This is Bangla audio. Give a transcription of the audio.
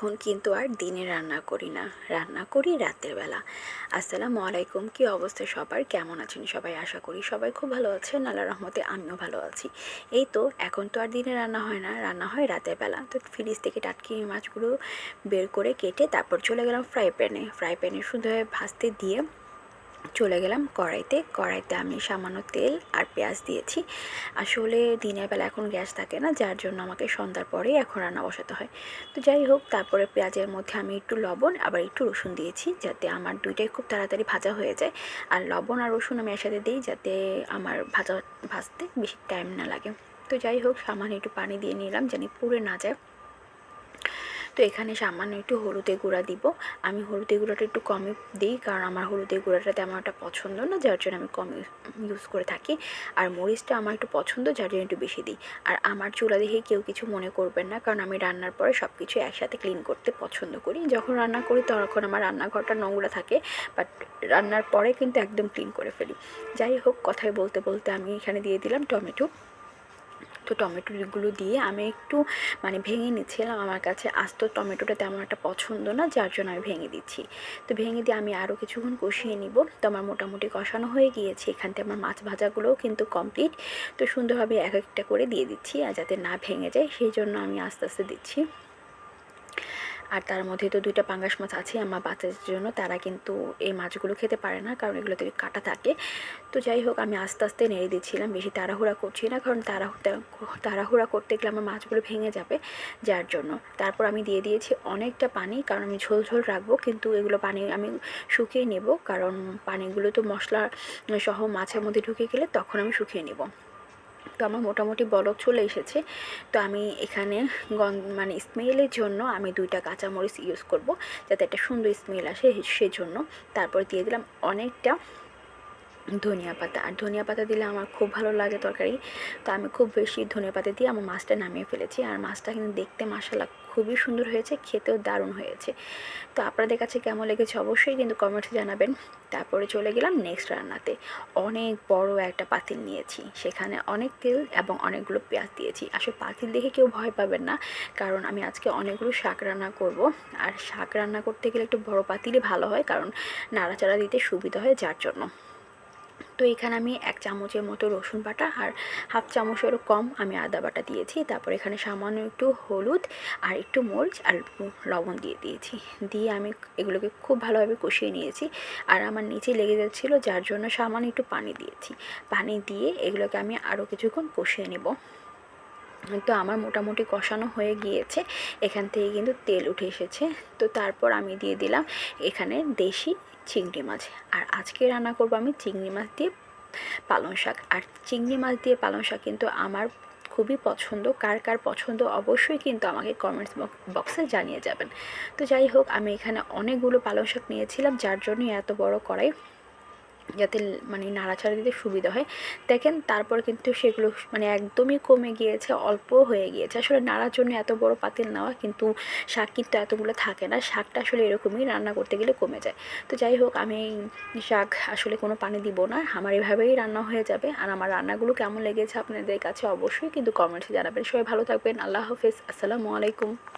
এখন কিন্তু আর দিনে রান্না করি না। রান্না করি রাতের বেলা। আসসালামু আলাইকুম, কি অবস্থা সবার? কেমন আছেন সবাই? আশা করি সবাই খুব ভালো আছেন। আল্লাহ রহমতে আমিও ভালো আছি। এই তো, এখন তো আর দিনে রান্না হয় না। রান্না হয় রাতের বেলা। তো ফ্রিজ থেকে টাটকি মাছগুলো বের করে কেটে তারপর চলে গেলাম ফ্রাই প্যানে। ফ্রাই প্যানে সুন্দরভাবে ভাজতে দিয়ে চলে গেলাম কড়াইতে। কড়াইতে আমি সামান্য তেল আর পেঁয়াজ দিয়েছি। আসলে দিনের বেলা এখন গ্যাস থাকে না, যার জন্য আমাকে সন্ধ্যার পরেই এখন রান্না বসাতে হয়। তো যাই হোক, তারপরে পেঁয়াজের মধ্যে আমি একটু লবণ, আবার একটু রসুন দিয়েছি, যাতে আমার দুইটাই খুব তাড়াতাড়ি ভাজা হয়ে যায়। আর লবণ আর রসুন আমি একসাথে দিই, যাতে আমার ভাজা ভাজতে বেশি টাইম না লাগে। তো যাই হোক, সামান্য একটু পানি দিয়ে নিলাম, যেন পুড়ে না যায়। তো এখানে সামান্য একটু হলুদে গুঁড়া দিব। আমি হলুদে গুঁড়াটা একটু কমই দিই, কারণ আমার হলুদে গুঁড়াটা তেমন একটা পছন্দ না, যার জন্য আমি কম ইউজ করে থাকি। আর মরিচটা আমার একটু পছন্দ, যার জন্য একটু বেশি দিই। আর আমার চুলা দেখে কেউ কিছু মনে করবেন না, কারণ আমি রান্নার পরে সব কিছু একসাথে ক্লিন করতে পছন্দ করি। যখন রান্না করি তখন আমার রান্নাঘরটা নোংরা থাকে বাট রান্নার পরে কিন্তু একদম ক্লিন করে ফেলি। যাই হোক, কথায় বলতে বলতে আমি এখানে দিয়ে দিলাম টমেটো। তো টমেটোগুলো দিয়ে আমি একটু মানে ভেঙে নিচ্ছিলাম আমার কাছে। আস্ত টমেটোটা তেমন একটা পছন্দ না, যার জন্য আমি ভেঙে দিচ্ছি। তো ভেঙে দিয়ে আমি আরও কিছুক্ষণ কষিয়ে নিব। তো আমার মোটামুটি কষানো হয়ে গিয়েছে। এখান থেকে আমার মাছ ভাজাগুলোও কিন্তু কমপ্লিট তো সুন্দরভাবে এক একটা করে দিয়ে দিচ্ছি আর যাতে না ভেঙে যায়, সেই জন্য আমি আস্তে আস্তে দিচ্ছি। আর তার মধ্যে তো দুইটা পাঙ্গাস মাছ আছে, আমার বাচ্চাদের জন্য। তারা কিন্তু এই মাছগুলো খেতে পারে না, কারণ এগুলোতে কাটা থাকে। তো যাই হোক, আমি আস্তে আস্তে নেড়ে দিচ্ছিলাম, বেশি তাড়াহুড়া করছি না, কারণ তাড়াহুড়া তাড়াহুড়া করতে গেলে আমার মাছগুলো ভেঙে যাবে যার জন্য। তারপর আমি দিয়ে দিয়েছি অনেকটা পানি, কারণ আমি ঝোল ঝোল রাখব, কিন্তু এগুলো পানি আমি শুকিয়ে নেব, কারণ পানিগুলো তো মশলা সহ মাছের মধ্যে ঢুকে গেলে তখন আমি শুকিয়ে নেব। তো আমার মোটামুটি বলক চলে এসেছে। তো আমি এখানে গন মানে স্মেলের জন্য আমি দুইটা কাঁচামরিচ ইউজ করব, যাতে একটা সুন্দর স্মেল আসে সেজন্য। তারপর দিয়ে দিলাম অনেকটা ধনিয়া পাতা। আর ধনিয়া পাতা দিলে আমার খুব ভালো লাগে তরকারি। তো আমি খুব বেশি ধনিয়া পাতা দিয়ে আমার মাছটা নামিয়ে ফেলেছি। আর মাছটা কিন্তু দেখতে মাসালা খুবই সুন্দর হয়েছে, খেতেও দারুণ হয়েছে। তো আপনাদের কাছে কেমন লেগেছে অবশ্যই কিন্তু কমেন্টে জানাবেন। তারপরে চলে গেলাম নেক্সট রান্নাতে। অনেক বড় একটা পাতিল নিয়েছি। সেখানে অনেক তেল এবং অনেকগুলো পেঁয়াজ দিয়েছি। আসলে পাতিল দেখে কেউ ভয় পাবেন না। কারণ আমি আজকে অনেকগুলো শাক রান্না করব। আর শাক রান্না করতে গেলে একটু বড় পাতিলই ভালো হয়। কারণ নাড়াচাড়া দিতে সুবিধা হয় যার জন্য। তো এখানে আমি এক চামচের মতো রসুন বাটা আর হাফ চামচেরও কম আমি আদা বাটা দিয়েছি। তারপর এখানে সামান্য একটু হলুদ আর একটু মরিচ আর লবণ দিয়ে দিয়েছি। দিয়ে আমি এগুলোকে খুব ভালোভাবে কষিয়ে নিয়েছি আর আমার নিচে লেগে যাচ্ছিল যার জন্য সামান্য একটু পানি দিয়েছি। পানি দিয়ে এগুলোকে আমি আরও কিছুক্ষণ কষিয়ে নেব। তো আমার মোটামুটি কষানো হয়ে গিয়েছে। এখান থেকে কিন্তু তেল উঠে এসেছে। তো তারপর আমি দিয়ে দিলাম এখানে দেশি চিংড়ি মাছ। আর আজকে রান্না করব আমি চিংড়ি মাছ দিয়ে পালং শাক। আর চিংড়ি মাছ দিয়ে পালং শাক কিন্তু আমার খুবই পছন্দ। কার কার পছন্দ অবশ্যই কিন্তু আমাকে কমেন্টস বক্সে জানিয়ে যাবেন। তো যাই হোক, আমি এখানে অনেকগুলো পালং শাক নিয়েছিলাম, যার জন্য এত বড় কড়াই। যাতে মানে নাড়াচাড়া দিতে সুবিধা হয়। দেখেন, তারপর কিন্তু সেগুলো মানে একদমই কমে গিয়েছে, অল্প হয়ে গিয়েছে। আসলে নাড়ার জন্য এত বড় পাতিল নেওয়া কিন্তু শাক কিন্তু এতগুলো থাকে না। শাকটা আসলে এরকমই রান্না করতে গেলে কমে যায়। তো যাই হোক, আমি শাক আসলে কোনো পানি দিব না। আমার এভাবেই রান্না হয়ে যাবে। আর আমার রান্নাগুলো কেমন লেগেছে আপনাদের কাছে অবশ্যই কিন্তু কমেন্টসে জানাবেন। সবাই ভালো থাকবেন। আল্লাহ হাফেজ। আসসালামু আলাইকুম।